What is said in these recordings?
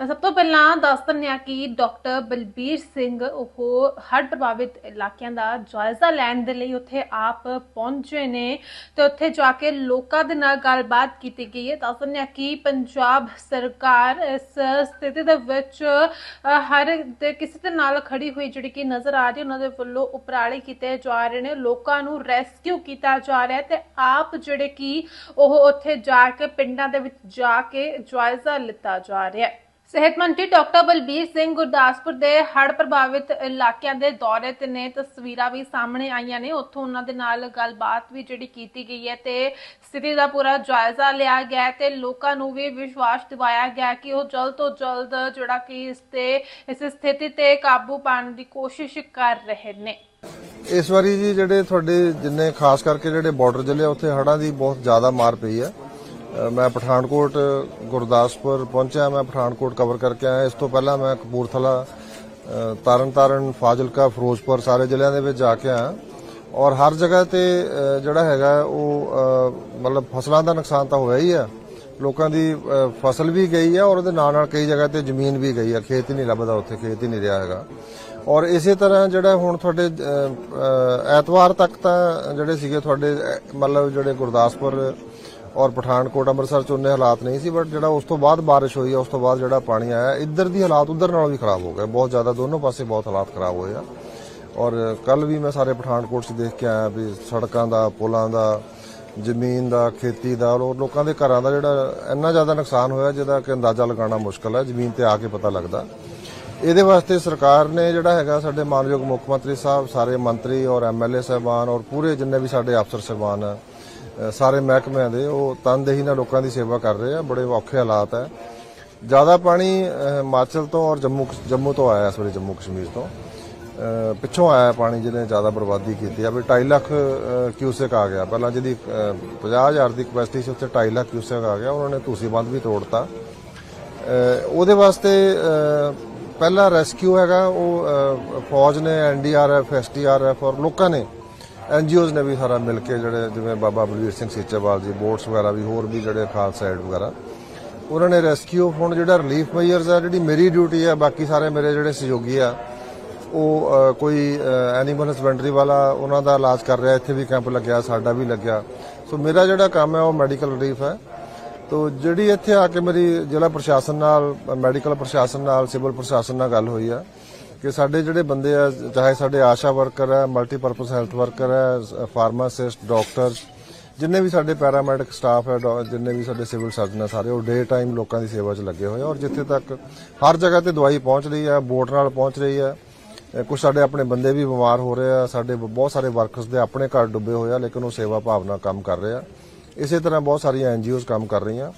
ਸਭ ਤੋਂ ਪਹਿਲਾਂ ਦੱਸ ਦਿੰਦੇ ਹਾਂ ਕਿ ਡਾਕਟਰ ਬਲਬੀਰ ਸਿੰਘ ਉਹ ਹੜ੍ਹ ਪ੍ਰਭਾਵਿਤ ਇਲਾਕਿਆਂ ਦਾ ਜਾਇਜ਼ਾ ਲੈਣ ਦੇ ਲਈ ਉੱਥੇ ਆਪ ਪਹੁੰਚੇ ਨੇ ਤੇ ਉੱਥੇ ਜਾ ਕੇ ਲੋਕਾਂ ਦੇ ਨਾਲ ਗੱਲਬਾਤ ਕੀਤੀ ਗਈ ਹੈ। ਦੱਸ ਦਿੰਦੇ ਹਾਂ ਕਿ ਪੰਜਾਬ ਸਰਕਾਰ ਇਸ ਸਥਿਤੀ ਦੇ ਵਿੱਚ ਹਰ ਦੇ ਕਿਸੇ ਦੇ ਨਾਲ ਖੜੀ ਹੋਈ ਜਿਹੜੀ ਕਿ ਨਜ਼ਰ ਆ ਰਹੀ ਉਹਨਾਂ ਦੇ ਵੱਲੋਂ ਉਪਰਾਲੇ ਕੀਤੇ ਜਾ ਰਹੇ ਨੇ। ਲੋਕਾਂ ਨੂੰ ਰੈਸਕਿਊ ਕੀਤਾ ਜਾ ਰਿਹਾ ਤੇ ਆਪ ਜਿਹੜੇ ਕਿ ਉਹ ਉੱਥੇ ਜਾ ਕੇ ਪਿੰਡਾਂ ਦੇ ਵਿੱਚ ਜਾ ਕੇ ਜਾਇਜ਼ਾ ਲਿੱਤਾ ਜਾ ਰਿਹਾ ਹੈ। ਸਿਹਤ ਮੰਤਰੀ ਡਾਕਟਰ ਬਲਬੀਰ ਸਿੰਘ ਗੁਰਦਾਸਪੁਰ ਦੇ ਹੜ੍ਹ ਪ੍ਰਭਾਵਿਤ ਇਲਾਕਿਆਂ ਦੇ ਦੌਰੇ ਤੇ ਨੇ ਤਸਵੀਰਾਂ ਵੀ ਸਾਹਮਣੇ ਆਈਆਂ ਨੇ। ਉੱਥੋਂ ਉਹਨਾਂ ਦੇ ਨਾਲ ਗੱਲਬਾਤ ਵੀ ਜਿਹੜੀ ਕੀਤੀ ਗਈ ਹੈ ਤੇ ਸਥਿਤੀ ਦਾ ਪੂਰਾ ਜਾਇਜ਼ਾ ਲਿਆ ਗਿਆ ਤੇ ਲੋਕਾਂ ਨੂੰ ਵੀ ਵਿਸ਼ਵਾਸ ਦਿਵਾਇਆ ਗਿਆ ਕਿ ਉਹ ਜਲਦ ਤੋਂ ਜਲਦ ਜਿਹੜਾ ਕਿ ਇਸ ਤੇ, ਇਸ ਸਥਿਤੀ ਤੇ ਕਾਬੂ ਪਾਉਣ ਦੀ ਕੋਸ਼ਿਸ਼ ਕਰ ਰਹੇ ਨੇ। ਇਸ ਵਾਰੀ ਜੀ ਜਿਹੜੇ ਤੁਹਾਡੇ ਜਿੰਨੇ ਖਾਸ ਕਰਕੇ ਜਿਹੜੇ ਬਾਰਡਰ ਜ਼ਿਲ੍ਹੇ ਉੱਥੇ ਹੜ੍ਹਾਂ ਦੀ ਬਹੁਤ ਜ਼ਿਆਦਾ ਮਾਰ ਪਈ ਹੈ। ਮੈਂ ਪਠਾਨਕੋਟ ਗੁਰਦਾਸਪੁਰ ਪਹੁੰਚਿਆ। ਮੈਂ ਪਠਾਨਕੋਟ ਕਵਰ ਕਰਕੇ ਆਇਆ। ਇਸ ਤੋਂ ਪਹਿਲਾਂ ਮੈਂ ਕਪੂਰਥਲਾ ਅ, ਤਰਨਤਾਰਨ ਫਾਜ਼ਿਲਕਾ ਫਿਰੋਜ਼ਪੁਰ ਸਾਰੇ ਜ਼ਿਲ੍ਹਿਆਂ ਦੇ ਵਿੱਚ ਜਾ ਕੇ ਆਇਆ। ਔਰ ਹਰ ਜਗ੍ਹਾ ਤੇ ਜਿਹੜਾ ਹੈਗਾ ਉਹ ਮਤਲਬ ਫਸਲਾਂ ਦਾ ਨੁਕਸਾਨ ਤਾਂ ਹੋਇਆ ਹੀ ਆ। ਲੋਕਾਂ ਦੀ ਫਸਲ ਵੀ ਗਈ ਆ ਔਰ ਉਹਦੇ ਨਾਲ ਨਾਲ ਕਈ ਜਗ੍ਹਾ ਤੇ ਜ਼ਮੀਨ ਵੀ ਗਈ ਆ। ਖੇਤ ਹੀ ਨਹੀਂ ਲੱਭਦਾ ਉੱਥੇ ਖੇਤ ਹੀ ਨਹੀਂ ਰਿਹਾ ਹੈਗਾ। ਔਰ ਇਸੇ ਤਰ੍ਹਾਂ ਜਿਹੜਾ ਹੁਣ ਤੁਹਾਡੇ ਐਤਵਾਰ ਤੱਕ ਤਾਂ ਜਿਹੜੇ ਸੀਗੇ ਤੁਹਾਡੇ ਮਤਲਬ ਜਿਹੜੇ ਗੁਰਦਾਸਪੁਰ ਔਰ ਪਠਾਨਕੋਟ ਅੰਮ੍ਰਿਤਸਰ ਚ ਉਹਨੇ ਹਾਲਾਤ ਨਹੀਂ ਸੀ ਬਟ ਜਿਹੜਾ ਉਸ ਤੋਂ ਬਾਅਦ ਬਾਰਿਸ਼ ਹੋਈ ਆ, ਉਸ ਤੋਂ ਬਾਅਦ ਜਿਹੜਾ ਪਾਣੀ ਆਇਆ, ਇੱਧਰ ਦੀ ਹਾਲਾਤ ਉੱਧਰ ਨਾਲੋਂ ਵੀ ਖਰਾਬ ਹੋ ਗਏ। ਬਹੁਤ ਜ਼ਿਆਦਾ ਦੋਨੋਂ ਪਾਸੇ ਬਹੁਤ ਹਾਲਾਤ ਖਰਾਬ ਹੋਏ ਆ। ਔਰ ਕੱਲ ਵੀ ਮੈਂ ਸਾਰੇ ਪਠਾਨਕੋਟ 'ਚ ਦੇਖ ਕੇ ਆਇਆ ਵੀ ਸੜਕਾਂ ਦਾ, ਪੁਲਾਂ ਦਾ, ਜ਼ਮੀਨ ਦਾ, ਖੇਤੀ ਦਾ, ਔਰ ਲੋਕਾਂ ਦੇ ਘਰਾਂ ਦਾ ਜਿਹੜਾ ਇੰਨਾ ਜ਼ਿਆਦਾ ਨੁਕਸਾਨ ਹੋਇਆ, ਜਿਹਦਾ ਕਿ ਅੰਦਾਜ਼ਾ ਲਗਾਉਣਾ ਮੁਸ਼ਕਲ ਹੈ ਜ਼ਮੀਨ ਤੇ ਆ ਕੇ ਪਤਾ ਲੱਗਦਾ। ਇਹਦੇ ਵਾਸਤੇ ਸਰਕਾਰ ਨੇ ਜਿਹੜਾ ਹੈਗਾ, ਸਾਡੇ ਮਾਨਯੋਗ ਮੁੱਖ ਮੰਤਰੀ ਸਾਹਿਬ, ਸਾਰੇ ਮੰਤਰੀ ਔਰ ਐਮਐਲਏ ਸਾਹਿਬਾਨ ਔਰ ਪੂਰੇ ਜਿੰਨੇ ਵੀ ਸਾਡੇ ਅਫਸਰ ਸਾਹਿਬਾਨ ਆ ਸਾਰੇ ਮਹਿਕਮਿਆਂ ਦੇ ਉਹ ਤਨਦੇਹੀ ਨਾਲ ਲੋਕਾਂ ਦੀ ਸੇਵਾ ਕਰ ਰਹੇ ਆ ਬੜੇ ਔਖੇ ਹਾਲਾਤ ਹੈ ਜ਼ਿਆਦਾ ਪਾਣੀ ਹਿਮਾਚਲ ਤੋਂ ਔਰ ਜੰਮੂ ਜੰਮੂ ਤੋਂ ਆਇਆ ਇਸ ਵੇਲੇ ਜੰਮੂ ਕਸ਼ਮੀਰ ਤੋਂ। ਪਿੱਛੋਂ ਆਇਆ ਪਾਣੀ ਜਿਹਨੇ ਜ਼ਿਆਦਾ ਬਰਬਾਦੀ ਕੀਤੀ ਆ ਵੀ 2.5 ਲੱਖ ਅ, ਆ ਗਿਆ। ਪਹਿਲਾਂ ਜਿਹਦੀ ਅ, 50000 ਦੀ ਕਪੈਸਿਟੀ ਸੀ ਉੱਥੇ 2.5 ਲੱਖ ਕਿਊਸੈਕ ਆ ਗਿਆ ਉਹਨਾਂ ਨੇ ਤੁਸੀਂ ਬੰਦ ਵੀ ਤੋੜਤਾ। ਅ, ਉਹਦੇ ਵਾਸਤੇ ਪਹਿਲਾ ਰੈਸਕਿਊ ਹੈਗਾ ਉਹ ਫੌਜ ਨੇ ਐਨਡੀਆਰਐਫ ਐਸਟੀਆਰਐਫ ਔਰ ਲੋਕਾਂ ਨੇ ਐਨਜੀਓਜ਼ ਨੇ ਵੀ ਸਾਰਾ ਮਿਲ ਕੇ ਜਿਹੜੇ ਜਿਵੇਂ ਬਾਬਾ ਬਲਵੀਰ ਸਿੰਘ ਸੀਚੇਵਾਲ ਜੀ, ਬੋਟਸ ਵਗੈਰਾ ਵੀ, ਹੋਰ ਵੀ ਜਿਹੜੇ ਖਾਲਸਾ ਏਡ ਵਗੈਰਾ, ਉਹਨਾਂ ਨੇ ਰੈਸਕਿਊ ਫੰਡ ਜਿਹੜਾ ਰਿਲੀਫ ਮੇਜਰਸ ਆ, ਜਿਹੜੀ ਮੇਰੀ ਡਿਊਟੀ ਆ, ਬਾਕੀ ਸਾਰੇ ਮੇਰੇ ਜਿਹੜੇ ਸਹਿਯੋਗੀ ਆ, ਉਹ ਕੋਈ ਐਨੀਮਲ ਹਸਬੈਂਡਰੀ ਵਾਲਾ ਉਹਨਾਂ ਦਾ ਇਲਾਜ ਕਰ ਰਿਹਾ, ਇੱਥੇ ਵੀ ਕੈਂਪ ਲੱਗਿਆ, ਸਾਡਾ ਵੀ ਲੱਗਿਆ। ਸੋ ਮੇਰਾ ਜਿਹੜਾ ਕੰਮ ਹੈ ਉਹ ਮੈਡੀਕਲ ਰਿਲੀਫ ਹੈ ਤੋ ਜਿਹੜੀ ਇੱਥੇ ਆ ਕੇ ਮੇਰੀ ਜ਼ਿਲ੍ਹਾ ਪ੍ਰਸ਼ਾਸਨ ਨਾਲ ਮੈਡੀਕਲ ਪ੍ਰਸ਼ਾਸਨ ਨਾਲ ਸਿਵਲ ਪ੍ਰਸ਼ਾਸਨ ਨਾਲ ਗੱਲ ਹੋਈ ਆ ਕਿ ਸਾਡੇ ਜਿਹੜੇ ਬੰਦੇ ਆ, ਚਾਹੇ ਸਾਡੇ ਆਸ਼ਾ ਵਰਕਰ ਹੈ ਮਲਟੀਪਰਪਸ ਹੈਲਥ ਵਰਕਰ ਹੈ ਫਾਰਮਾਸਿਸਟ ਡਾਕਟਰਸ ਜਿੰਨੇ ਵੀ ਸਾਡੇ ਪੈਰਾਮੈਡਿਕ ਸਟਾਫ ਹੈ, ਡਾ- ਜਿੰਨੇ ਵੀ ਸਾਡੇ ਸਿਵਲ ਸਰਜਨ ਆ ਸਾਰੇ ਉਹ ਡੇ ਟਾਈਮ ਲੋਕਾਂ ਦੀ ਸੇਵਾ 'ਚ ਲੱਗੇ ਹੋਏ ਆ ਔਰ ਜਿੱਥੇ ਤੱਕ ਹਰ ਜਗ੍ਹਾ ਤੇ ਦਵਾਈ ਪਹੁੰਚ ਰਹੀ ਹੈ, ਬੋਟ ਨਾਲ ਪਹੁੰਚ ਰਹੀ ਹੈ ਕੁਝ ਸਾਡੇ ਆਪਣੇ ਬੰਦੇ ਵੀ ਬਿਮਾਰ ਹੋ ਰਹੇ ਆ, ਸਾਡੇ ਬਹੁਤ ਸਾਰੇ ਵਰਕਰਸ ਦੇ ਆਪਣੇ ਘਰ ਡੁੱਬੇ ਹੋਏ ਆ, ਲੇਕਿਨ ਉਹ ਸੇਵਾ ਭਾਵਨਾ ਕੰਮ ਕਰ ਰਹੇ ਆ। ਇਸੇ ਤਰ੍ਹਾਂ ਬਹੁਤ ਸਾਰੀਆਂ ਐਨਜੀਓਜ਼ ਕੰਮ ਕਰ ਰਹੀਆਂ।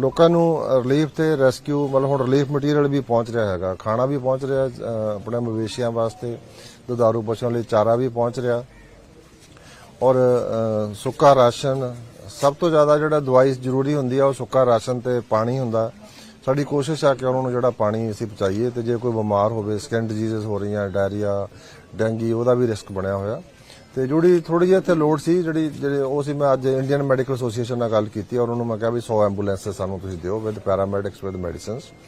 ਲੋਕਾਂ ਨੂੰ ਰਿਲੀਫ ਤੇ ਰੈਸਕਿਊ ਮਤਲਬ ਹੁਣ ਰਿਲੀਫ ਮਟੀਰੀਅਲ ਵੀ ਪਹੁੰਚ ਰਿਹਾ ਹੈਗਾ। ਖਾਣਾ ਵੀ ਪਹੁੰਚ ਰਿਹਾ ਆਪਣੇ ਮਵੇਸ਼ੀਆਂ ਵਾਸਤੇ, ਦੁਧਾਰੂ ਪਸ਼ੂਆਂ ਲਈ ਚਾਰਾ ਵੀ ਪਹੁੰਚ ਰਿਹਾ। ਔਰ ਸੁੱਕਾ ਰਾਸ਼ਨ, ਸਭ ਤੋਂ ਜ਼ਿਆਦਾ ਜਿਹੜਾ ਦਵਾਈ ਜ਼ਰੂਰੀ ਹੁੰਦੀ ਆ, ਉਹ ਸੁੱਕਾ ਰਾਸ਼ਨ ਤੇ ਪਾਣੀ ਹੁੰਦਾ। ਸਾਡੀ ਕੋਸ਼ਿਸ਼ ਆ ਕਿ ਉਹਨਾਂ ਨੂੰ ਜਿਹੜਾ ਪਾਣੀ ਅਸੀਂ ਪਹੁੰਚਾਈਏ ਤੇ ਜੇ ਕੋਈ ਬਿਮਾਰ ਹੋਵੇ ਸਕਿਨ ਡਿਜ਼ੀਜ਼ਸ ਹੋ ਰਹੀਆਂ ਡਾਇਰੀਆ ਡੈਂਗੀ, ਉਹਦਾ ਵੀ ਰਿਸਕ ਬਣਿਆ ਹੋਇਆ। ਤੇ ਜਿਹੜੀ ਥੋੜੀ ਜਿਹੀ ਇੱਥੇ ਲੋਡ ਸੀ, ਜਿਹੜੀ, ਜਿਹੜੇ ਉਹ ਸੀ, ਮੈਂ ਅੱਜ ਇੰਡੀਅਨ ਮੈਡੀਕਲ ਐਸੋਸੀਏਸ਼ਨ ਨਾਲ ਗੱਲ ਕੀਤੀ ਔਰ ਉਹਨੂੰ ਮੈਂ ਕਿਹਾ ਵੀ 100 ਐਂਬੂਲੈਂਸ ਸਾਨੂੰ ਤੁਸੀਂ ਦਿਓ ਵਿਦ ਪੈਰਾਮੈਡਿਕਸ ਵਿਦ ਮੈਡੀਸਿਨਸ